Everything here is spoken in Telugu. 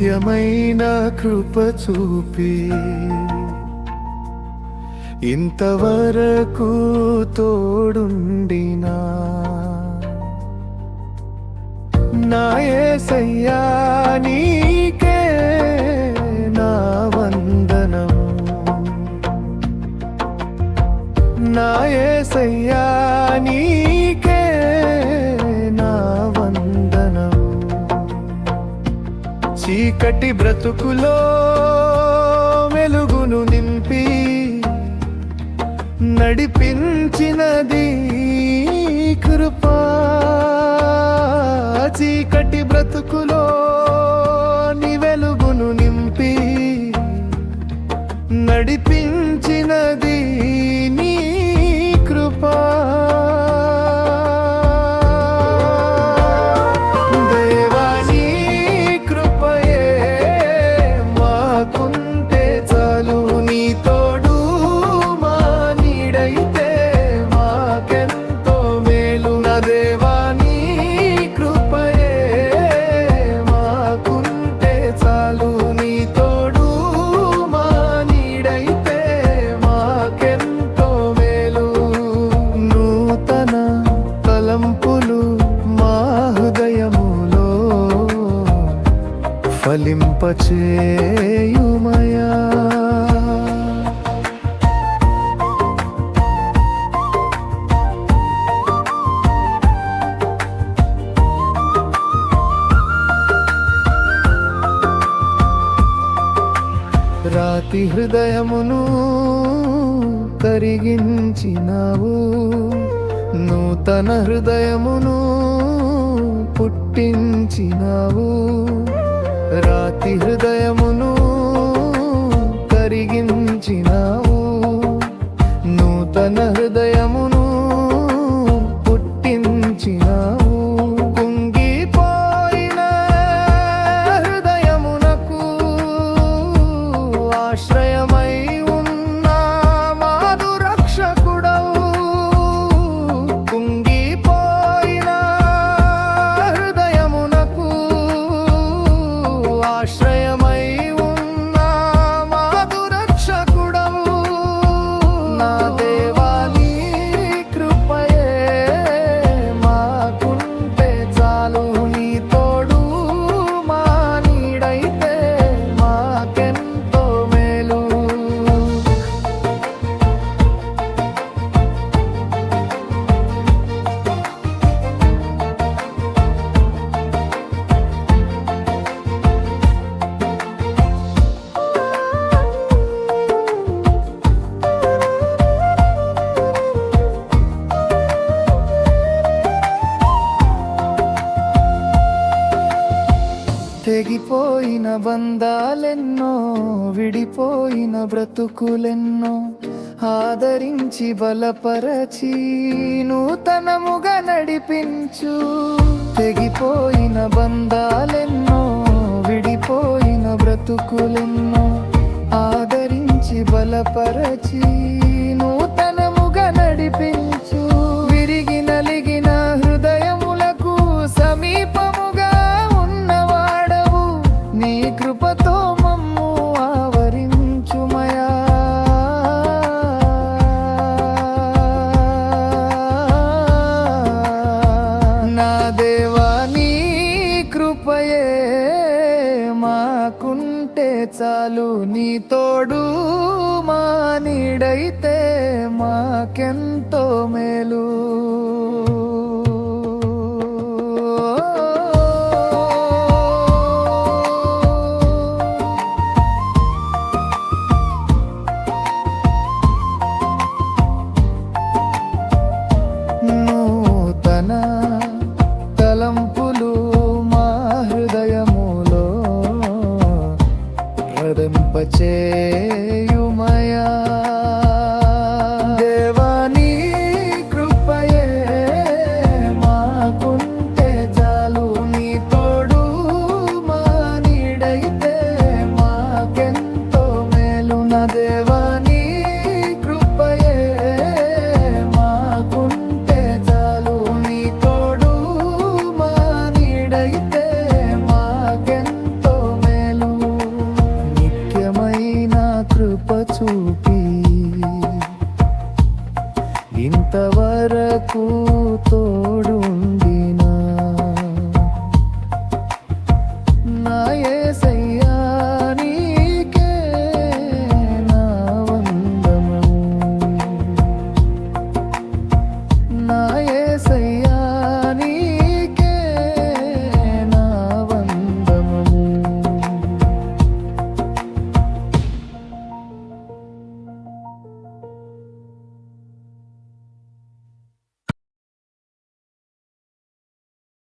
నిత్యమైన కృప చూపి. ఇంతవరకు తోడుండినా నాయే యేసయ్యా నీకే నా వందనం. నాయే యేసయ్యా చీకటి బ్రతుకులో వెలుగును నింపి నడిపించినది కృపా. చీకటి బ్రతుకులో ఫలింపచేయుమయా. రాతి హృదయమును కరిగించినావు. నూతన హృదయమును పుట్టించినావు. రాతి హృదయమును తెగిపోయిన బంధాలెన్నో విడిపోయిన బ్రతుకులెన్నో ఆదరించి బలపరచి నూతనముగా నడిపించు. తెగిపోయిన బంధాలెన్నో విడిపోయిన బ్రతుకులెన్నో ఆదరించి బలపరచి కృపయే మాకుంటే చాలు నీ తోడు మా నీడైతే మాకెంతో మేలు. Hey. ఇంతవరకు తోడుంది